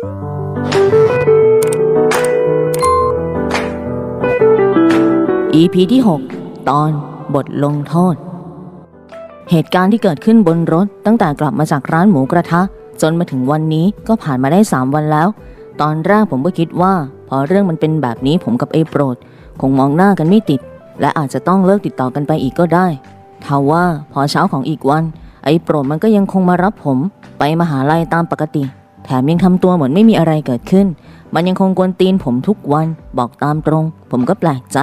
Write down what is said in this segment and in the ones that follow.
EP ที่ 6 ตอนบทลงโทษ เหตุการณ์ที่เกิดขึ้นบนรถตั้งแต่กลับมาจากร้านหมูกระทะ จนมาถึงวันนี้ก็ผ่านมาได้ 3 วันแล้ว ตอนแรกผมก็คิดว่า พอเรื่องมันเป็นแบบนี้ผมกับไอ้โปรด คงมองหน้ากันไม่ติด และอาจจะต้องเลิกติดต่อกันไปอีกก็ได้ทว่าพอเช้าของอีกวัน ไอ้โปรดมันก็ยังคงมารับผม ไปมหาลัยตามปกติ แถมยังทำตัวเหมือนไม่มีอะไรเกิดขึ้น มันยังคงกวนตีนผมทุกวันบอกตามตรง ผมก็แปลกใจ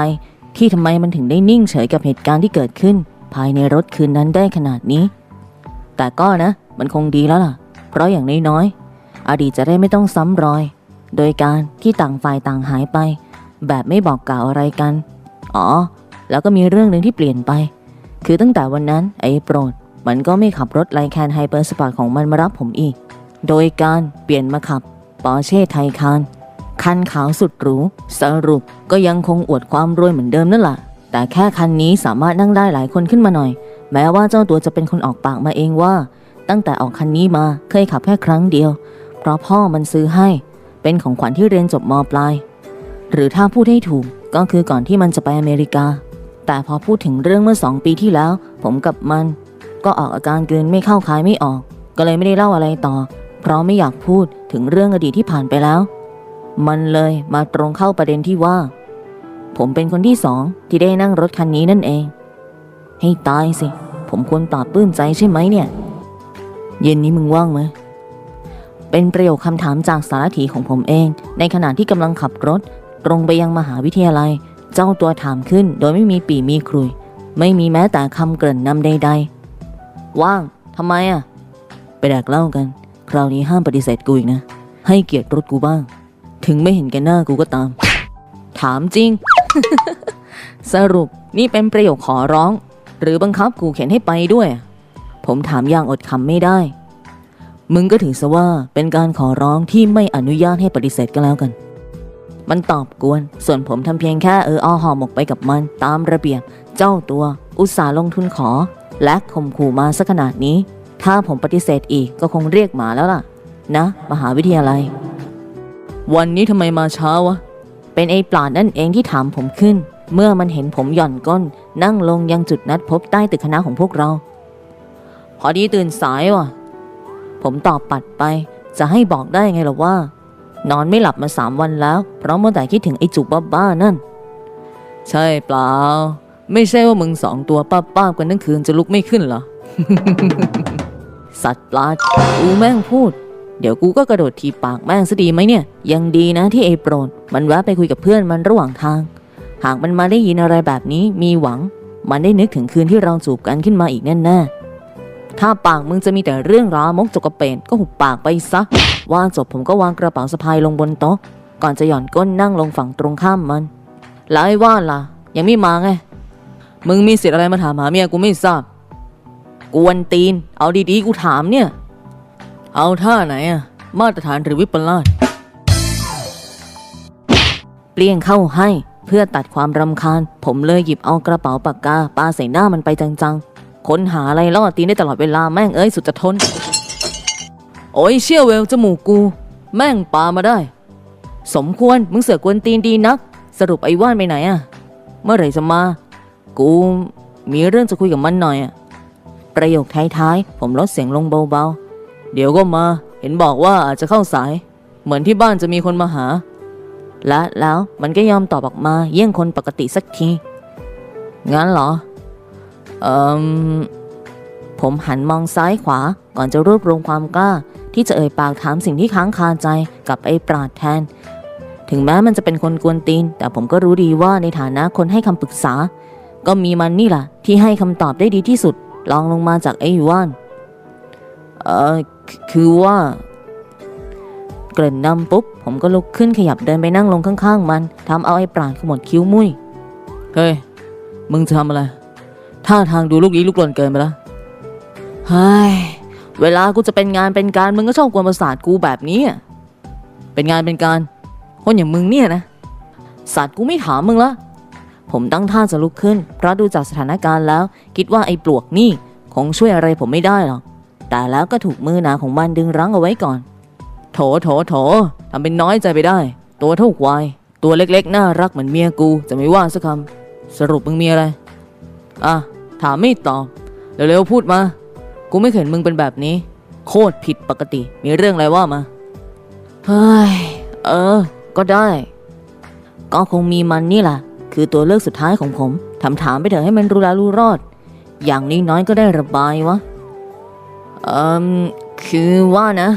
ที่ทำไมมันถึงได้นิ่งเฉยกับเหตุการณ์ที่เกิดขึ้น ภายในรถคืนนั้นได้ขนาดนี้ แต่ก็นะ มันคงดีแล้วล่ะ เพราะอย่างน้อยๆอดีตจะได้ไม่ต้องซ้ำรอย โดยการที่ต่างฝ่ายต่างหายไป แบบไม่บอกกล่าวอะไรกัน อ๋อ แล้วก็มีเรื่องหนึ่งที่เปลี่ยนไป คือตั้งแต่วันนั้นไอ้โปรด มันก็ไม่ขับรถไลแคนไฮเปอร์สปอร์ตของมันมารับผมอีก โดยการเปลี่ยนมาขับปอร์เช่ไทคานคันขาวสุดหรูสรุปก็ยังคงอวดความรวยเหมือนเดิมนั่นแหละแต่แค่คันนี้สามารถนั่งได้หลายคนขึ้นมาหน่อย แม้ว่าเจ้าตัวจะเป็นคนออกปากมาเองว่า ตั้งแต่ออกคันนี้มาเคยขับแค่ครั้งเดียว เพราะพ่อมันซื้อให้ เป็นของขวัญที่เรียนจบมปลาย หรือถ้าพูดให้ถูกก็คือก่อนที่มันจะไปอเมริกา แต่พอพูดถึงเรื่องเมื่อสองปีที่แล้ว ผมกับมัน ก็ออกอาการเกลืนไม่เข้าคายไม่ออก ก็เลยไม่ได้เล่าอะไรต่อ เพราะไม่อยากพูดถึงเรื่องอดีตที่ผ่านไปแล้ว มันเลยมาตรงเข้าประเด็นที่ว่า ผมเป็นคนที่สองที่ได้นั่งรถคันนี้นั่นเอง ให้ตายสิ ผมควรปลาบปลื้มใจใช่ไหมเนี่ย เย็นนี้มึงว่างไหมเป็นประโยคคำถามจากสารถีของผมเอง ในขณะที่กำลังขับรถ ตรงไปยังมหาวิทยาลัย เจ้าตัวถามขึ้น โดยไม่มีปีมีครุย ไม่มีแม้แต่คำเกริ่นนำใด ๆ ว่างทำไมอะ ไปแดกเหล้ากัน คราวนี้ห้ามปฏิเสธกูอีกนะ ให้เกียรติรถกูบ้าง ถึงไม่เห็นแกหน้ากูก็ตาม ถามจริง สรุปนี่เป็นประโยคขอร้อง หรือบังคับกูเข็นให้ไปด้วย ผมถามอย่างอดคำไม่ได้ มึงก็ถือซะว่าเป็นการขอร้องที่ไม่อนุญาตให้ปฏิเสธก็แล้วกัน มันตอบกวน ส่วนผมทำเพียงแค่เอออ้อหอหมกไปกับมัน ตามระเบียบ เจ้าตัว อุตส่าห์ลงทุนขอ และข่มขู่มาสักขนาดนี้ ถ้าผมปฏิเสธอีกก็คงเรียกหมาแล้วล่ะ นะ มหาวิทยาลัย วันนี้ทำไมมาเช้าวะ เป็นไอ้ปลาดนั่นเองที่ถามผมขึ้น เมื่อมันเห็นผมหย่อนก้น นั่งลงยังจุดนัดพบใต้ตึกคณะของพวกเรา พอดีตื่นสายวะผมตอบปัดไป จะให้บอกได้ไงล่ะว่า นอนไม่หลับมาสามวันแล้ว เพราะเมื่อแต่คิดถึงไอ้จุกบ้าๆนั่น ใช่เปล่า ไม่ใช่ว่ามึงสองตัวป้าๆกันทั้งคืนจะลุกไม่ขึ้นเหรอ สัตว์ปลาดกูแม่งพูด เดี๋ยวกูก็กระโดดทีปากแม่งซะดีไหมเนี่ย ยังดีนะที่ไอ้โปรด มันแวะไปคุยกับเพื่อนมันระหว่างทาง หากมันมาได้ยินอะไรแบบนี้มีหวัง มันได้นึกถึงคืนที่เราจูบกันขึ้นมาอีกแน่ๆถ้าปากมึงจะมีแต่เรื่องรามกจกกระเปนก็หุบปากไปซะว่างจบผมก็วางกระเป๋าสะพายลงบนโต๊ะ ก่อนจะหย่อนก้นนั่งลงฝั่งตรงข้ามมันแล้วไอ้ว่านล่ะ ยังไม่มาไงมึงมีสิทธิ์อะไรมาถามหาเมียกูไม่ทราบ กวนตีน เอาดีๆ กูถามเนี่ย เอาท่าไหนอะมาตรฐานหรือวิปลาสเปลี่ยงเข้าให้เพื่อตัดความรำคาญ ผมเลยหยิบเอากระเป๋าปากกาปาใส่หน้ามันไปจังๆ ค้นหาอะไรล่อตีนได้ตลอดเวลาแม่งเอ้ยสุดจะทน โอ้ยเชี่ยวเวลจมูกกู แม่งปามาได้ สมควรมึงเสือกกวนตีนดีนัก สรุปไอ้ว่านไปไหนอะเมื่อไหร่จะมา กูมีเรื่องจะคุยกับมันหน่อยอะ ประโยคท้ายๆ ผมลดเสียงลงเบาๆ เดี๋ยวก็มา เห็นบอกว่าอาจจะเข้าสาย เหมือนที่บ้านจะมีคนมาหา และแล้วมันก็ยอมตอบออกมาเยี่ยงคนปกติสักที งั้นเหรอ เอ่มผมหันมองซ้ายขวาก่อนจะรวบรวมความกล้า ที่จะเอ่ยปากถามสิ่งที่ค้างคาใจกับไอ้ปราดแทน ถึงแม้มันจะเป็นคนกวนตีน แต่ผมก็รู้ดีว่าในฐานะคนให้คำปรึกษา ก็มีมันนี่แหละที่ให้คำตอบได้ดีที่สุด ลองลงมาจากไอ้ว่านเออคือว่า เกริ่นนำปุ๊บ ผมก็ลุกขึ้นขยับเดินไปนั่งลงข้างๆ มันทำเอาไอ้ปราดขมวดคิ้วมุ้ยเฮ้ย มึงจะทำอะไรท่าทางดูลูกนี้ลูกหลนเกินไปแล้วเฮ้ยเวลากูจะเป็นงานเป็นการมึงก็ชอบกวนประสาทกูแบบนี้ เป็นงานเป็นการ คนอย่างมึงเนี่ยนะสัตว์กูไม่ถามมึงละ ผมตั้งท่าจะลุกขึ้น เพราะดูจากสถานการณ์แล้ว คิดว่าไอ้ปลวกนี่คงช่วยอะไรผมไม่ได้หรอก แต่แล้วก็ถูกมือหนาของมันดึงรั้งเอาไว้ก่อน โถโถโถทำเป็นน้อยใจไปได้ ตัวเท่าควาย ตัวเล็กๆ น่ารักเหมือนเมียกู จะไม่ว่าสักคำ สรุปมึงมีอะไร อะ ถามไม่ตอบ เร็วๆพูดมา กูไม่เห็นมึงเป็นแบบนี้ โคตรผิดปกติ มีเรื่องอะไรว่ามา เฮ้ย เออ ก็ได้ ก็คงมีมันนี่แหละ คือตัวเลือกสุดท้ายของผม ถามถามไปเถอะให้มันรู้ล้วรู้รอด อย่างนี้น้อยก็ได้ระบายวะเอ่มคือว่านะ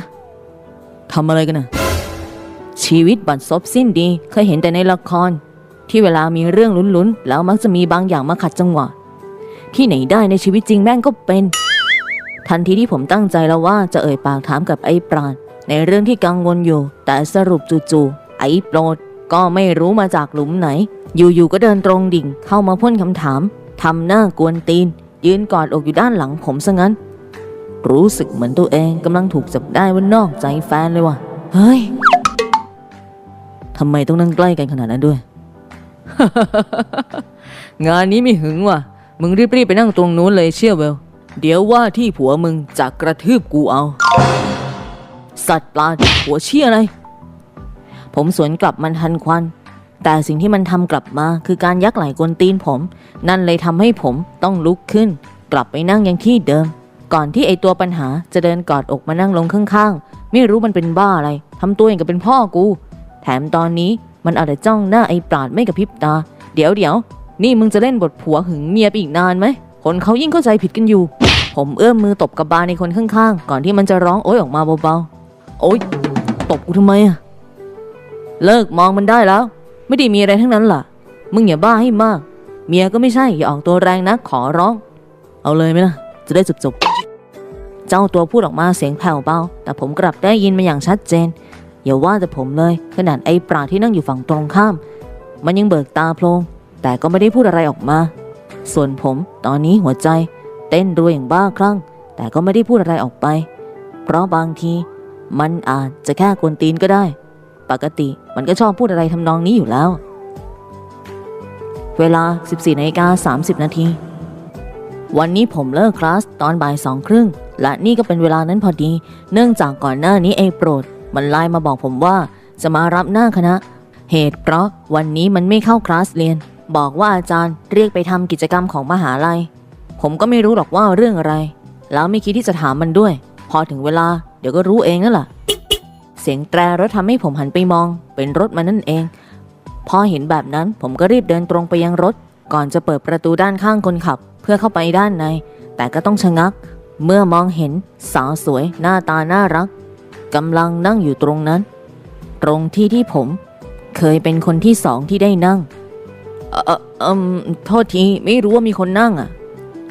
ทำอะไรกันนะชีวิตบัดซบสิ้นดี เคยเห็นแต่ในละคร ที่เวลามีเรื่องลุ้นๆ แล้วมักจะมีบางอย่างมาขัดจังหวะ ที่ไหนได้ในชีวิตจริงแม่งก็เป็น ทันทีที่ผมตั้งใจแล้วว่าจะเอ่ยปากถามกับไอ้ปราดในเรื่องที่กังวลอยู่ แต่สรุปจู่ๆไอ้โปรดก็ไม่รู้มาจากหลุมไหน อยู่ๆก็เดินตรงดิ่งเข้ามาพ่นคำถามทำหน้ากวนตีน ยืนกอดอกอยู่ด้านหลังผมซะงั้น รู้สึกเหมือนตัวเองกำลังถูกจับได้ว่านอกใจแฟนเลยว่ะเฮ้ยทำไมต้องนั่งใกล้กันขนาดนั้นด้วย งานนี้ไม่หึงว่ะ มึงรีบๆไปนั่งตรงนู้นเลยเชี่ยวเวล เดี๋ยวว่าที่ผัวมึงจะกระทืบกูเอา สัตว์ปลาหัวเชี่ยอะไร ผมสวนกลับมันทันควัน แต่สิ่งที่มันทำกลับมาคือการยักไหล่กวนตีนผม นั่นเลยทำให้ผมต้องลุกขึ้น กลับไปนั่งยังที่เดิม ก่อนที่ไอตัวปัญหาจะเดินกอดอกมานั่งลงข้างๆ ไม่รู้มันเป็นบ้าอะไรทำตัวอย่างกับเป็นพ่อกู แถมตอนนี้มันเอาแต่จ้องหน้าไอ้ปราดไม่กระพริบตา เดี๋ยวเดี๋ยวนี่มึงจะเล่นบทผัวหึงเมียไปอีกนานไหม คนเขายิ่งเข้าใจผิดกันอยู่ ผมเอื้อมมือตบกับบาในคนข้างๆ ก่อนที่มันจะร้องโอ๊ยออกมาเบาๆ โอ๊ย ตบกูทำไมอะ เลิกมองมันได้แล้ว ไม่ได้มีอะไรทั้งนั้นล่ะ มึงอย่าบ้าให้มาก เมียก็ไม่ใช่อย่าออกตัวแรงนะขอร้อง เอาเลยไหมล่ะ จะได้จบๆเจ้าตัวพูดออกมาเสียงแผ่วเบา แต่ผมกลับได้ยินมาอย่างชัดเจน อย่าว่าแต่ผมเลย ขนาดไอ้ปราที่นั่งอยู่ฝั่งตรงข้าม มันยังเบิกตาโพลงแต่ก็ไม่ได้พูดอะไรออกมา ส่วนผมตอนนี้หัวใจ เต้นรัวอย่างบ้าคลั่ง แต่ก็ไม่ได้พูดอะไรออกไป เพราะบางที มันอาจจะแค่กวนตีนก็ได้ ปกติมันก็ชอบพูดอะไรทำนองนี้อยู่แล้ว เวลา 14นาฬิกา30 นาที วันนี้ผมเลิกคลาสตอนบ่ายสองครึ่ง และนี่ก็เป็นเวลานั้นพอดี เนื่องจากก่อนหน้านี้ไอ้โปรด มันไลน์มาบอกผมว่า จะมารับหน้าคณะ เหตุเพราะวันนี้มันไม่เข้าคลาสเรียน บอกว่าอาจารย์เรียกไปทำกิจกรรมของมหาลัย ผมก็ไม่รู้หรอกว่าเรื่องอะไร แล้วไม่คิดที่จะถามมันด้วย พอถึงเวลาเดี๋ยวก็รู้เองนั่นแหละ เสียงแตรรถทำให้ผมหันไปมอง เป็นรถมันนั่นเอง พอเห็นแบบนั้นผมก็รีบเดินตรงไปยังรถ ก่อนจะเปิดประตูด้านข้างคนขับ เพื่อเข้าไปด้านใน แต่ก็ต้องชะงัก เมื่อมองเห็นสาวสวยหน้าตาน่ารักกำลังนั่งอยู่ตรงนั้น ตรงที่ที่ผม เคยเป็นคนที่สองที่ได้นั่ง เออเออเอมโทษทีไม่รู้ว่ามีคนนั่งอะ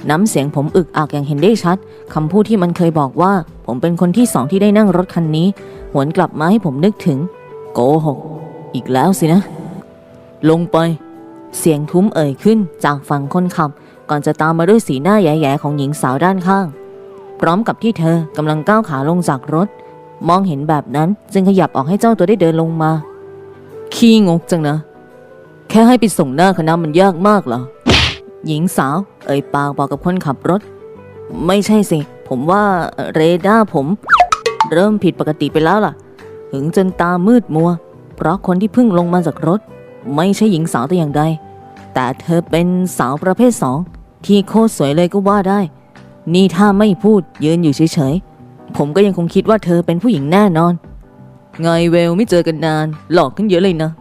น้ำเสียงผมอึกอักอย่างเห็นได้ชัดคำพูดที่มันเคยบอกว่า ผมเป็นคนที่สองที่ได้นั่งรถคันนี้ หวนกลับมาให้ผมนึกถึง โกหก อีกแล้วสินะ ลงไป เสียงทุ้มเอ่ยขึ้นจากฝั่งคนขับ ก่อนจะตามมาด้วยสีหน้าแย่ๆของหญิงสาวด้านข้าง พร้อมกับที่เธอกำลังก้าวขาลงจากรถ มองเห็นแบบนั้นจึงขยับออกให้เจ้าตัวได้เดินลงมา ขี้งกจังนะ แค่ให้ไปส่งหน้าคณะมันยากมากเหรอ หญิงสาว เอ่ยปากบอกกับคนขับรถ ไม่ใช่สิ ผมว่าเรดาร์ผม เริ่มผิดปกติไปแล้วล่ะหึงจนตามืดมัว เพราะคนที่เพิ่งลงมาจากรถ ไม่ใช่หญิงสาวแต่อย่างใด แต่เธอเป็นสาวประเภทสอง ที่โคตรสวยเลยก็ว่าได้ นี่ถ้าไม่พูดยืนอยู่เฉยๆ ผมก็ยังคงคิดว่าเธอเป็นผู้หญิงแน่นอน ไงเวลไม่เจอกันนาน หลอกขึ้นเยอะเลยนะ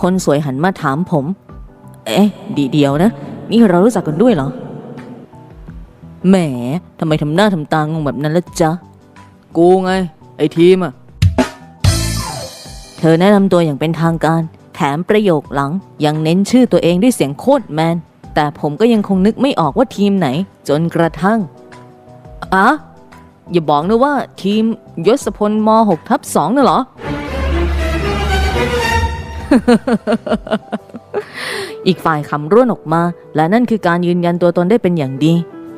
คนสวยหันมาถามผม เอ๊ะดีเดียวนะ นี่เรารู้จักกันด้วยเหรอ แหมทำไมทำหน้าทำตางงแบบนั้นละจ๊ะ กูไง ไอทีมอะเธอแนะนำตัวอย่างเป็นทางการ แถมประโยคหลัง ยังเน้นชื่อตัวเองด้วยเสียงโคตรแมน แต่ผมก็ยังคงนึกไม่ออกว่าทีมไหน จนกระทั่งอะอย่าบอกนะว่าทีมยศพลม6ทับ2น่ะเหรอ อีกฝ่ายคำร่วนออกมา และนั่นคือการยืนยันตัวตนได้เป็นอย่างดี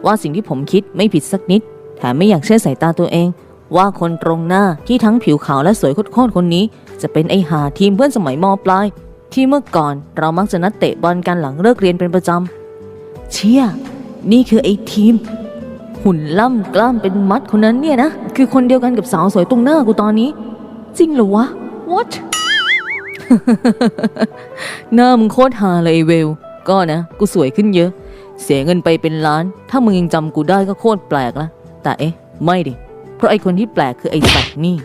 ว่าสิ่งที่ผมคิดไม่ผิดสักนิด แถมไม่อยากเชื่อสายตาตัวเอง ว่าคนตรงหน้าที่ทั้งผิวขาวและสวยโคตรๆคนนี้ จะเป็นไอหาทีมเพื่อนสมัยมปลาย ที่เมื่อก่อนเรามักจะนัดเตะบอลกันหลังเลิกเรียนเป็นประจำเชี่ยนี่คือไอทีม หุ่นล่ำกล้ามเป็นมัดคนนั้นเนี่ยนะ คือคนเดียวกันกับสาวสวยตรงหน้ากูตอนนี้ จริงเหรอวะ what หน้ามึงโคตรฮาเลยไอเวล ก็นะ กูสวยขึ้นเยอะ เสียเงินไปเป็นล้าน ถ้ามึงยังจำกูได้ก็โคตรแปลกละ แต่เอ๊ะ ไม่ดิ เพราะไอคนที่แปลกคือไอสัตว์นี่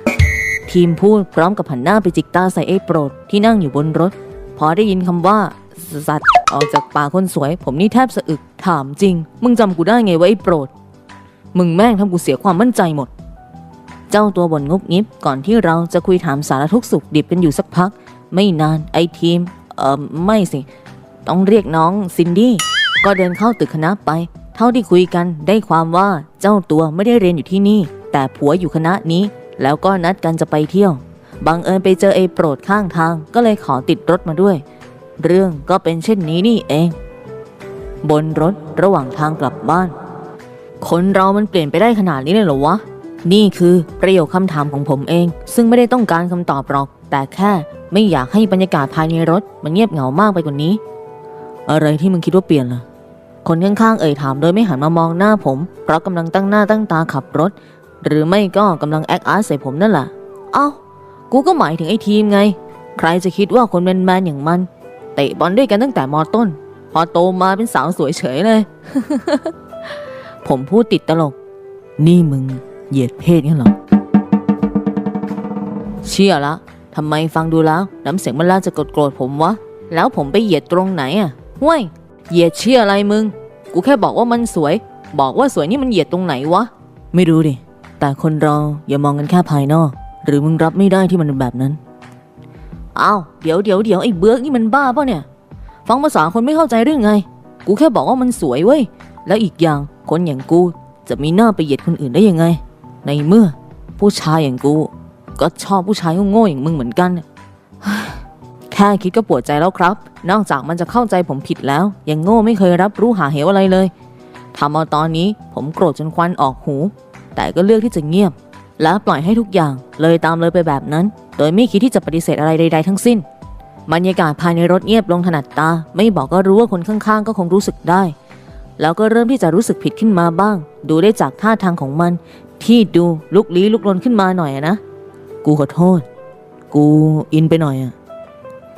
ทีมพูดพร้อมกับหันหน้าไปจิกตาใส่ไอ้โปรดที่นั่งอยู่บนรถ พอได้ยินคำว่า สัตว์ออกจากปากคนสวย ผมนี่แทบสะอึก ถามจริง มึงจำกูได้ไงวะไอ้โปรด มึงแม่งทำกูเสียความมั่นใจหมด เจ้าตัวบ่นงุบงิบก่อนที่เราจะคุยถามสารทุกข์สุขดิบกันอยู่สักพัก ไม่นานไอทีม เอ่อไม่สิ ต้องเรียกน้องซินดี้ก็เดินเข้าตึกคณะไป เท่าที่คุยกันได้ความว่าเจ้าตัวไม่ได้เรียนอยู่ที่นี่ แต่ผัวอยู่คณะนี้ แล้วก็นัดกันจะไปเที่ยวบังเอิญไปเจอไอ้โปรดข้างทางก็เลยขอติดรถมาด้วย เรื่องก็เป็นเช่นนี้นี่เอง บนรถระหว่างทางกลับบ้าน คนเรามันเปลี่ยนไปได้ขนาดนี้เลยเหรอวะ นี่คือประโยคคำถามของผมเอง ซึ่งไม่ได้ต้องการคำตอบหรอก แต่แค่ไม่อยากให้บรรยากาศภายในรถ มันเงียบเหงามากไปกว่านี้ อะไรที่มึงคิดว่าเปลี่ยนล่ะ คนข้างๆเอ่ยถามโดยไม่หันมามองหน้าผม เพราะกำลังตั้งหน้าตั้งตาขับรถ หรือไม่ก็กำลังแอคอาร์ตใส่ผมนั่นแหละ เอ้า กูก็หมายถึงไอ้ทีมไง ใครจะคิดว่าคนแมนๆอย่างมันเตะบอลด้วยกันตั้งแต่มอต้น พอโตมาเป็นสาวสวยเฉยเลย ผมพูดติดตลก นี่มึง เหยียดเพศงั้นหรอ เชื่อละทำไมฟังดูแล้ว น้ำเสียงมันล่าจะกดโกรธผมวะ แล้วผมไปเหยียดตรงไหนอะห้วยเหยียดเชื่ออะไรมึง กูแค่บอกว่ามันสวย บอกว่าสวยนี่มันเหยียดตรงไหนวะ ไม่รู้ดิ แต่คนเราอย่ามองกันแค่ภายนอก หรือมึงรับไม่ได้ที่มันเป็นแบบนั้นอ้าวเดี๋ยวเดี๋ยวเดี๋ยวไอ้เบิร์กนี่มันบ้าเปล่าเนี่ย ฟังภาษาคนไม่เข้าใจเรื่องไง กูแค่บอกว่ามันสวยเว้ย แล้วอีกอย่างคนอย่างกูจะมีหน้าไปเหยียดคนอื่นได้ยังไง ในเมื่อผู้ชายอย่างกู ก็ชอบผู้ชายโง่ๆอย่างมึงเหมือนกัน แค่คิดก็ปวดใจแล้วครับ นอกจากมันจะเข้าใจผมผิดแล้ว ยังโง่ไม่เคยรับรู้หาเหวอะไรเลยทำเอาตอนนี้ผมโกรธจนควันออกหู แต่ก็เลือกที่จะเงียบ และปล่อยให้ทุกอย่างเลยตามเลยไปแบบนั้น โดยไม่คิดที่จะปฏิเสธอะไรใด ๆ ทั้งสิ้นบรรยากาศภายในรถเงียบลงถนัดตา ไม่บอกก็รู้ว่าคนข้างๆ ก็คงรู้สึกได้ แล้วก็เริ่มที่จะรู้สึกผิดขึ้นมาบ้าง ดูได้จากท่าทางของมัน ที่ดูลุกลี้ลุกลนขึ้นมาหน่อยอะนะ กูขอโทษ กูอินไปหน่อยอะ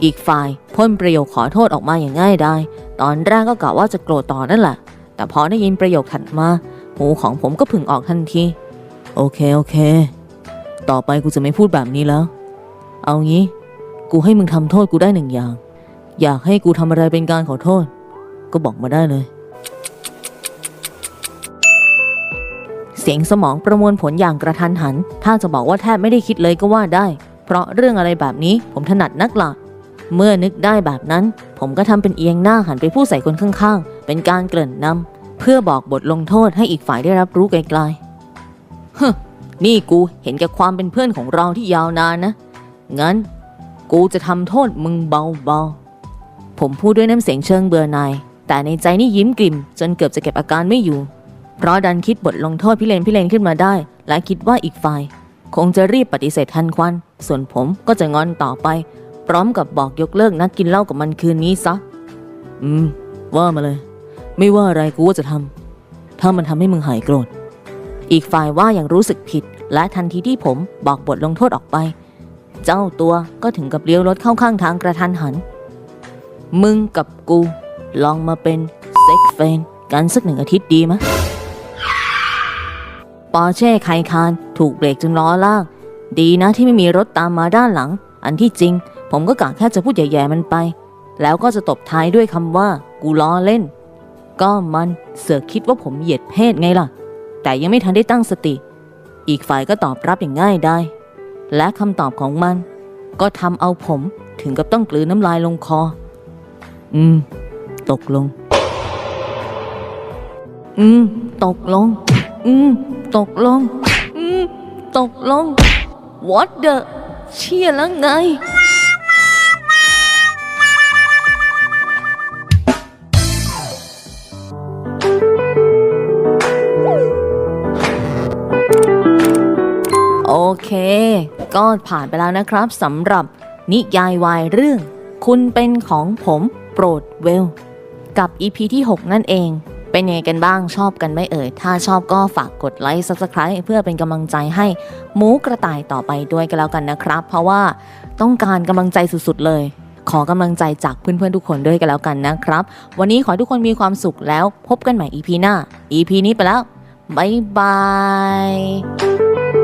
อีกฝ่ายพ่นประโยคขอโทษออกมาอย่างง่ายได้ตอนแรกก็กะว่าจะโกรธต่อนั่นแหละ แต่พอได้ยินประโยคถัดมา หูของผมก็ผึ่งออกทันที โอเคโอเค ต่อไปกูจะไม่พูดแบบนี้แล้ว เอางี้ กูให้มึงทำโทษกูได้หนึ่งอย่าง อยากให้กูทำอะไรเป็นการขอโทษ ก็บอกมาได้เลย เสียงสมองประมวลผลอย่างกระทันหัน ถ้าจะบอกว่าแทบไม่ได้คิดเลยก็ว่าได้ เพราะเรื่องอะไรแบบนี้ผมถนัดนักละเมื่อนึกได้แบบนั้น ผมก็ทำเป็นเอียงหน้าหันไปพูดใส่คนข้างๆ เป็นการเกริ่นนำเพื่อบอกบทลงโทษให้อีกฝ่ายได้รับรู้ไกลๆฮึนี่กูเห็นแก่ความเป็นเพื่อนของเราที่ยาวนานนะ งั้น กูจะทำโทษมึงเบาๆ ผมพูดด้วยน้ำเสียงเชิงเบื่อหน่าย แต่ในใจนี่ยิ้มกลิ่ม จนเกือบจะเก็บอาการไม่อยู่ เพราะดันคิดบทลงโทษพี่เลนพี่เลนขึ้นมาได้ และคิดว่าอีกฝ่าย คงจะรีบปฏิเสธทันควัน ส่วนผมก็จะงอนต่อไป พร้อมกับบอกยกเลิกนัดกินเหล้ากับมันคืนนี้ซะ อืม ว่ามาเลย ไม่ว่าอะไรกูก็จะทำถ้ามันทำให้มึงหายโกรธ อีกฝ่ายว่าอย่างรู้สึกผิด และทันทีที่ผมบอกบทลงโทษออกไป เจ้าตัวก็ถึงกับเลี้ยวรถเข้าข้างทางกระทันหัน มึงกับกู ลองมาเป็นเซ็กเฟนกันสักหนึ่งอาทิตย์ดีม ปอร์เช่ไคคานถูกเบรกจนล้อลาก ดีนะที่ไม่มีรถตามมาด้านหลัง อันที่จริง ผมก็กะแค่จะพูดแย่ๆมันไป แล้วก็จะตบท้ายด้วยคำว่า กูล้อเล่น ก็มันเสือกคิดว่าผมเหยียดเพศไงล่ะ แต่ยังไม่ทันได้ตั้งสติ อีกฝ่ายก็ตอบรับอย่างง่ายได้ และคำตอบของมัน ก็ทำเอาผมถึงกับต้องกลืนน้ำลายลงคอ อืม ตกลง อืม ตกลง อืม ตกลง อืม ตกลง what the เชี่ยแล้วไง โอเค ก็ผ่านไปแล้วนะครับสำหรับนิยายวายเรื่อง คุณเป็นของผมโปรดเวล กับ EP ที่ 6 นั่นเอง เป็นยังไงกันบ้างชอบกันไม่เอ่ย ถ้าชอบก็ฝากกดไลค์ Subscribe เพื่อเป็นกำลังใจให้หมูกระต่ายต่อไปด้วยกันแล้วกันนะครับ เพราะว่าต้องการกำลังใจสุดๆเลย ขอกำลังใจจากเพื่อนๆทุกคนด้วยกันแล้วกันนะครับ วันนี้ขอให้ทุกคนมีความสุขแล้วพบกันใหม่ EP หน้า EP นี้ไปแล้ว บ๊ายบาย